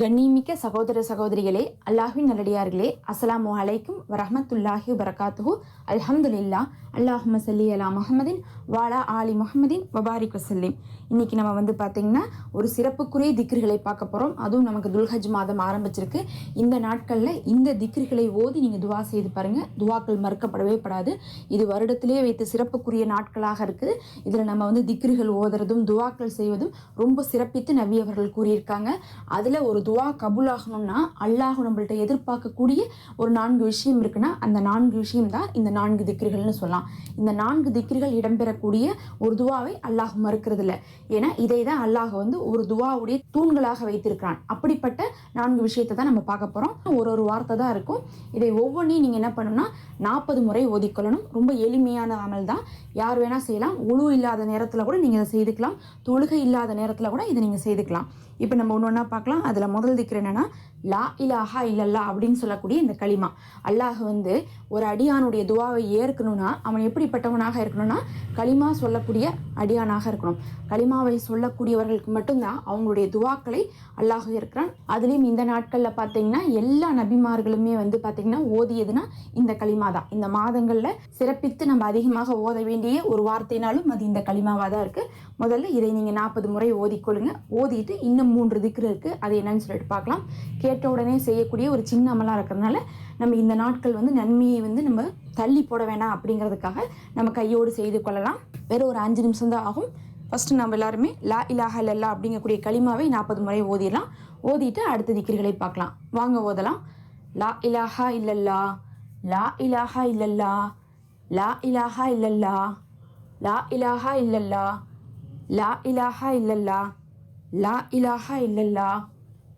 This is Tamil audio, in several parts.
கண்ணிமிக்க சகோதர சகோதரிகளே அல்லாஹ்வின் நல்லடியார்களே அஸ்லாம் அலைக்கும் வரஹ்மத்துல்லாஹி வரகாத்துஹு அல்ஹம்துலில்லா அல்லாஹும்ம சல்லி அலா முஹம்மதின் வாலா ஆலி முகமதின் வபாரிக் வசல்லிம் இன்னைக்கு நம்ம வந்து பார்த்தீங்கன்னா ஒரு சிறப்புக்குரிய திக்ருகளை பார்க்க போகிறோம் அதுவும் நமக்கு துல்ஹஜ் மாதம் ஆரம்பிச்சிருக்கு. இந்த நாட்களில் இந்த திக்ருகளை ஓதி நீங்கள் துவா செய்து பாருங்கள் துவாக்கள் மறுக்கப்படவே படாது. இது வருடத்திலே வைத்து சிறப்புக்குரிய நாட்களாக இருக்குது. இதில் நம்ம வந்து திக்ருகள் ஓதுறதும் துவாக்கள் செய்வதும் ரொம்ப சிறப்பித்து நபி அவர்கள் கூறியிருக்காங்க. அதில் ஒரு துவா கபூலாகணும்னா அல்லாஹ் நம்மள்ட்ட எதிர்பார்க்கக்கூடிய ஒரு நான்கு விஷயம் இருக்குன்னா அந்த நான்கு விஷயம் தான் இந்த நான்கு திக்ரிகள்னு சொல்லலாம். இந்த நான்கு திக்ரிகள் இடம்பெறக்கூடிய ஒரு துவாவை அல்லாஹ் மறுக்கிறது இல்லை ஏன்னா இதை தான் அல்லாஹ் வந்து ஒரு துவாவுடைய தூண்களாக வைத்திருக்கிறான். அப்படிப்பட்ட நான்கு விஷயத்தை தான் நம்ம பார்க்க போகிறோம் ஒரு ஒரு வார்த்தை தான் இருக்கும். இதை ஒவ்வொன்றையும் நீங்கள் என்ன பண்ணணும்னா நாற்பது முறை ஒதுக்கொள்ளணும். ரொம்ப எளிமையான அமல் தான். யார் வேணால் செய்யலாம். உழு இல்லாத நேரத்தில் கூட நீங்கள் இதை செய்துக்கலாம். தொழுகை இல்லாத நேரத்தில் கூட இதை நீங்கள் செய்துக்கலாம். இப்போ நம்ம ஒன்று ஒன்றா பார்க்கலாம். அதில் முதல் திக்ர் என்னென்னா லா இலாஹா இல்லல்லா அப்படின்னு சொல்லக்கூடிய இந்த களிமா. அல்லாஹ் வந்து ஒரு அடியானுடைய துவாவை ஏற்கணும்னா அவன் எப்படிப்பட்டவனாக இருக்கணும்னா களிமா சொல்லக்கூடிய அடியானாக இருக்கணும். களிமாவை சொல்லக்கூடியவர்களுக்கு மட்டும்தான் அவங்களுடைய துவாக்களை அல்லாஹ் இருக்கிறான் அதுலேயும் இந்த நாட்களில் பார்த்தீங்கன்னா எல்லா நபிமார்களுமே வந்து பார்த்தீங்கன்னா ஓதியதுன்னா இந்த களிமா தான். இந்த மாதங்களில் சிறப்பித்து நம்ம அதிகமாக ஓத வேண்டிய ஒரு வார்த்தைனாலும் அது இந்த களிமாவாக தான் இருக்குது முதல்ல இதை நீங்கள் நாற்பது முறை ஓதிக்கொள்ளுங்க. ஓதிட்டு இன்னும் மூன்று திக்ரு இருக்குது அது என்னன்னு சொல்லிட்டு பார்க்கலாம். கேட்ட உடனே செய்யக்கூடிய ஒரு சின்ன அமலாக இருக்கிறதுனால நம்ம இந்த நாட்கள் வந்து நன்மையை வந்து நம்ம தள்ளி போட வேணாம் அப்படிங்கிறதுக்காக நம்ம கையோடு செய்து கொள்ளலாம். வெறும் ஒரு அஞ்சு நிமிஷம் தான் ஆகும். ஃபஸ்ட்டு நம்ம எல்லாருமே லா இலாஹ லல்லா அப்படிங்கக்கூடிய களிமாவை நாற்பது முறை ஓதிடலாம். ஓதிட்டு அடுத்த திக்ருகளை பார்க்கலாம். வாங்க ஓதலாம். லா இலாஹா இல்லல்லா லா இலாஹா இல்லல்லா லா இலாஹா இல்லல்லா லா இலாஹா இல்லல்லா லா இலாஹா இல்லல்லா லா இலாஹா இல்லல்லா.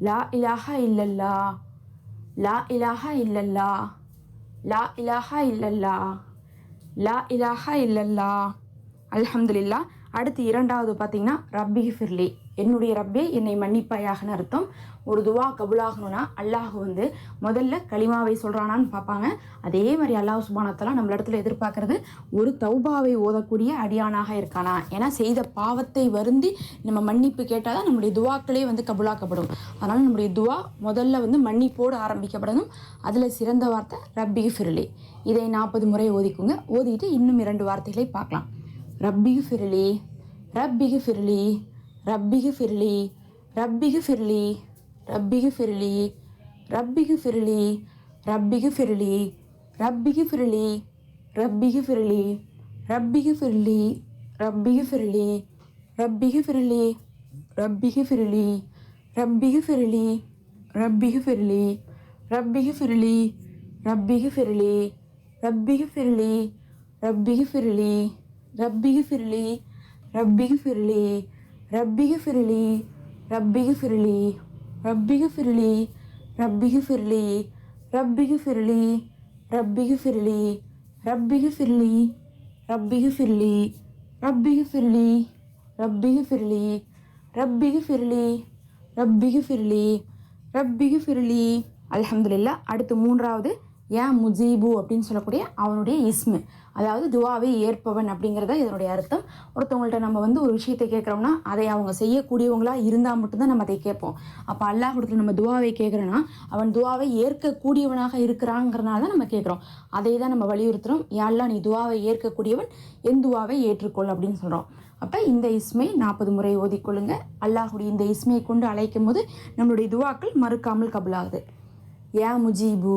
லா இலாஹா இல்லல்லா லா இலாஹா இல்லல்லா லா இலாஹா இல்லல்லா லா இலாஹா இல்லல்லா அல்ஹம்துலில்லா அடுத்து இரண்டாவது பார்த்தீங்கன்னா ரப்பி ஃபிர்லி என்னுடைய ரப்பே என்னை மன்னிப்பாயாகனு அர்த்தம் ஒரு துவா கபுலாகணும்னா அல்லாஹ் வந்து முதல்ல களிமாவை சொல்கிறானான்னு பார்ப்பாங்க. அதே மாதிரி அல்லாஹ் சுபானத்தெல்லாம் நம்மள இடத்துல எதிர்பார்க்கறது ஒரு தௌபாவை ஓதக்கூடிய அடியானாக இருக்கானா? ஏன்னா செய்த பாவத்தை வருந்தி நம்ம மன்னிப்பு கேட்டால் தான் நம்முடைய துவாக்களே வந்து கபுலாக்கப்படும். அதனால் நம்முடைய துவா முதல்ல வந்து மன்னிப்போடு ஆரம்பிக்கப்படணும். அதில் சிறந்த வார்த்தை ரப்பி ஃபிர்லி. இதை நாற்பது முறை ஓதிக்குங்க. ஓதிட்டு இன்னும் இரண்டு வார்த்தைகளை பார்க்கலாம். ரப்பி ஃபிர்லி ரப்பி ஃபிர்லி ரப்பிகு ஃபிர்லி ரப்பிகு ஃபிர்லி ரப்பிகு ஃபிர்லி ரப்பிகு ஃபிர்லி ரப்பிகு ஃபிர்லி ரப்பிகு ஃபிர்லி ரப்பிகு ஃபிர்லி ரப்பிகு ஃபிர்லி ரப்பிகு ஃபிர்லி ரப்பிகு ஃபிர்லி ரப்பிகு ஃபிர்லி ரப்பிகு ஃபிர்லி ரப்பிகு ஃபிர்லி ரப்பிகு ஃபிர்லி ரப்பிகு ஃபிர்லி ரப்பிகு ஃபிர்லி ரப்பிகு ஃபிர்லி ரப்பிகு ஃபிர்லி ரப்பிகு ஃபிர்லி ரப்பிகு ஃபிரிலி ரப்பிகு ஃபிரிலி ரப்பிகு ஃபிரிலி ரப்பிகு ஃபிரிலி ரப்பிகு ஃபிரிலி ரப்பிகு ஃபிரிலி ரப்பிகு ஃபிரிலி ரப்பிகு ஃபிரிலி ரப்பிகு ஃபிரிலி ரப்பிகு ஃபிரிலி ரப்பிகு ஃபிரிலி ரப்பிகு ஃபிரிலி ரப்பிகு ஃபிரிலி அல்ஹம்துலில்லா அடுத்து மூன்றாவது ஏன் முஜீபு அப்படின்னு சொல்லக்கூடிய அவனுடைய இஸ்மு. அதாவது துவாவை ஏற்பவன் அப்படிங்கிறத இதனுடைய அர்த்தம். ஒருத்தவங்கள்ட்ட நம்ம வந்து ஒரு விஷயத்தை கேட்குறோம்னா அதை அவங்க செய்யக்கூடியவங்களாக இருந்தால் மட்டும்தான் நம்ம அதை கேட்போம். அப்போ அல்லாஹ் கொடுத்துல நம்ம துவாவை கேட்குறோன்னா அவன் துவாவை ஏற்கக்கூடியவனாக இருக்கிறாங்கிறனால தான் நம்ம கேட்குறோம். அதை தான் நம்ம வலியுறுத்துகிறோம் யாரெல்லாம் நீ துவாவை ஏற்கக்கூடியவன் என் துவாவை ஏற்றுக்கொள் அப்படின்னு சொல்கிறோம் அப்போ இந்த இஸ்மை நாற்பது முறை ஓதிக்கொள்ளுங்க அல்லாஹுடைய இந்த இஸ்மையை கொண்டு அழைக்கும் போது நம்மளுடைய துவாக்கள் மறுக்காமல் கபலாகுது. ஏ முஜீபு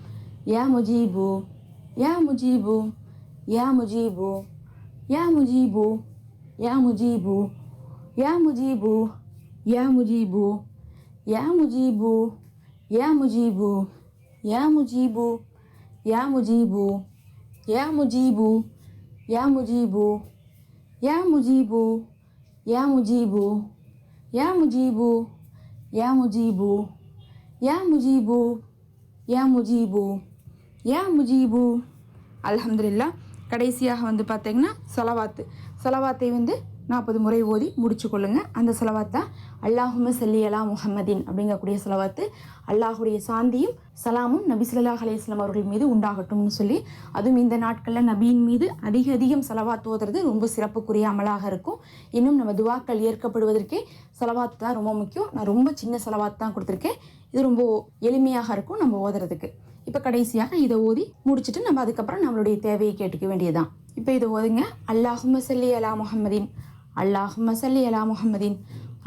யா முஜீபு யா முஜீபு யா முஜீபு யா முஜீபு யா முஜீபு யா முஜீபு யா முஜீபு யா முஜீபு யா முஜீபு யா முஜீபு யா முஜீபு யா முஜீபு யா முஜீபு யா முஜீபு யா முஜீபு யா முஜீபு யா முஜீபு யா முஜீபு யா முஜீபு யா முஜீபு. அலமதுல்லா கடைசியாக வந்து பார்த்தீங்கன்னா சொலவாத்து. சொலவாத்தை வந்து நாற்பது முறை ஓதி முடிச்சு கொள்ளுங்கள் அந்த செலவாத் தான் அல்லாஹும சல்லி அலா முஹம்மதின் அப்படிங்கக்கூடிய செலவாத்து அல்லாஹுடைய சாந்தியும் சலாமும் நபி ஸல்லல்லாஹு அலையம் அவர்கள் மீது உண்டாகட்டும்னு சொல்லி அதுவும் இந்த நாட்களில் நபியின் மீது அதிக அதிகம் செலவாத் ஓதுறது ரொம்ப சிறப்புக்குரிய அமலாக இருக்கும். இன்னும் நம்ம துவாக்கள் ஏற்கப்படுவதற்கே செலவாத் தான் ரொம்ப முக்கியம். நான் ரொம்ப சின்ன செலவாத் தான் கொடுத்துருக்கேன். இது ரொம்ப எளிமையாக இருக்கும் நம்ம ஓதுறதுக்கு. இப்போ கடைசியாக இதை ஓதி முடிச்சுட்டு நம்ம அதுக்கப்புறம் நம்மளுடைய தேவையை கேட்டுக்க வேண்டியதுதான் இப்போ இதை ஓதுங்க அல்லாஹும சல்லி அலா முஹம்மதின் அல்லாஹும சல்லி அலா முஹம்மதின்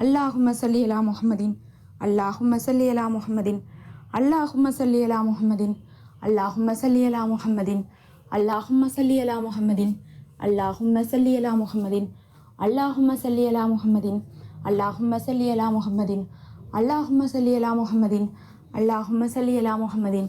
அல்லாஹும சல்லி அலா முஹம்மதின் அல்லாஹும சல்லி அலா முஹம்மதின் அல்லாஹும சல்லி அலா முஹம்மதின் அல்லாஹும சல்லி அலா முஹம்மதின் அல்லாஹும்ம சல்லி அலா முஹம்மதின் அல்லாஹும்ம சல்லி அலா முகமதீன் அல்லாஹும்ம சல்லி அலா முஹம்மதின் அல்லாஹும்ம சல்லி அலா முகமதீன் அல்லாஹும்ம சல்லி அலா முஹம்மதின் அல்லாஹும்ம சல்லி அலா முஹம்மதின்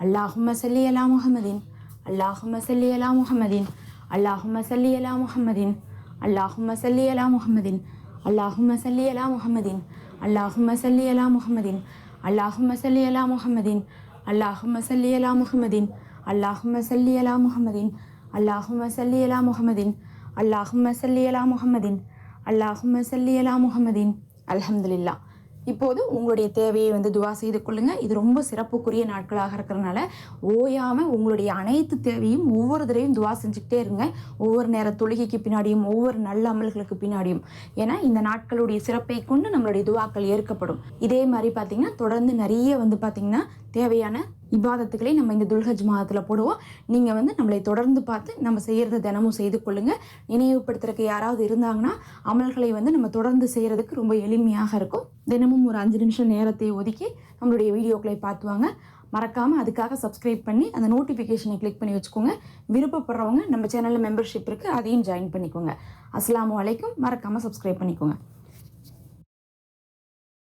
முஹம்மதின் அல்லாஹும்ம சல்லி அலா முஹம்மதின் அல்லாஹும்ம சல்லி அலா முஹம்மதின் அல்லாஹும்ம சல்லி அலா முஹம்மதின் அல்லாஹும்ம சல்லி அலா முஹம்மதின் அல்லாஹும்ம சல்லி அலா முஹம்மதின் அல்லாஹும்ம சல்லி அலா முஹம்மதின் அல்லாஹும்ம சல்லி அலா முஹம்மதின் அல்லாஹும்ம சல்லி அலா முஹம்மதின் அல்லாஹும்ம சல்லி அலா முஹம்மதின் அல்லாஹும்ம சல்லி அலா முஹம்மதின் அல்லாஹும்ம சல்லி அலா முஹம்மதின் அல்லாஹும்ம சல்லி அலா முஹம்மதின் அல்ஹம்துலில்லா இப்போது உங்களுடைய தேவையை வந்து துவா செய்து கொள்ளுங்க. இது ரொம்ப சிறப்புக்குரிய நாட்களாக இருக்கிறனால ஓயாம உங்களுடைய அனைத்து தேவையும் ஒவ்வொரு தடவையும் துவா செஞ்சுக்கிட்டே இருங்க. ஒவ்வொரு நேர தொழுகைக்கு பின்னாடியும் ஒவ்வொரு நல்ல அமல்களுக்கு பின்னாடியும். ஏன்னா இந்த நாட்களுடைய சிறப்பை கொண்டு நம்மளுடைய துவாக்கள் ஏற்கப்படும். இதே மாதிரி பார்த்தீங்கன்னா தொடர்ந்து நிறைய வந்து பார்த்தீங்கன்னா தேவையான இபாதத்துக்களை நம்ம இந்த துல்ஹஜ் மாதத்தில் போடுவோம். நீங்கள் வந்து நம்மளை தொடர்ந்து பார்த்து நம்ம செய்கிறத தினமும் செய்து கொள்ளுங்கள் நினைவுபடுத்துறதுக்கு யாராவது இருந்தாங்கன்னா அமல்களை வந்து நம்ம தொடர்ந்து செய்கிறதுக்கு ரொம்ப எளிமையாக இருக்கும். தினமும் ஒரு அஞ்சு நிமிஷம் நேரத்தை ஒதுக்கி நம்மளுடைய வீடியோக்களை பார்த்துவாங்க மறக்காமல் அதுக்காக சப்ஸ்கிரைப் பண்ணி அந்த நோட்டிஃபிகேஷனை கிளிக் பண்ணி வச்சுக்கோங்க. விருப்பப்படுறவங்க நம்ம சேனலில் மெம்பர்ஷிப் இருக்குது அதையும் ஜாயின் பண்ணிக்கோங்க. அஸ்ஸலாமு வலைக்கும் மறக்காமல் சப்ஸ்கிரைப் பண்ணிக்கோங்க.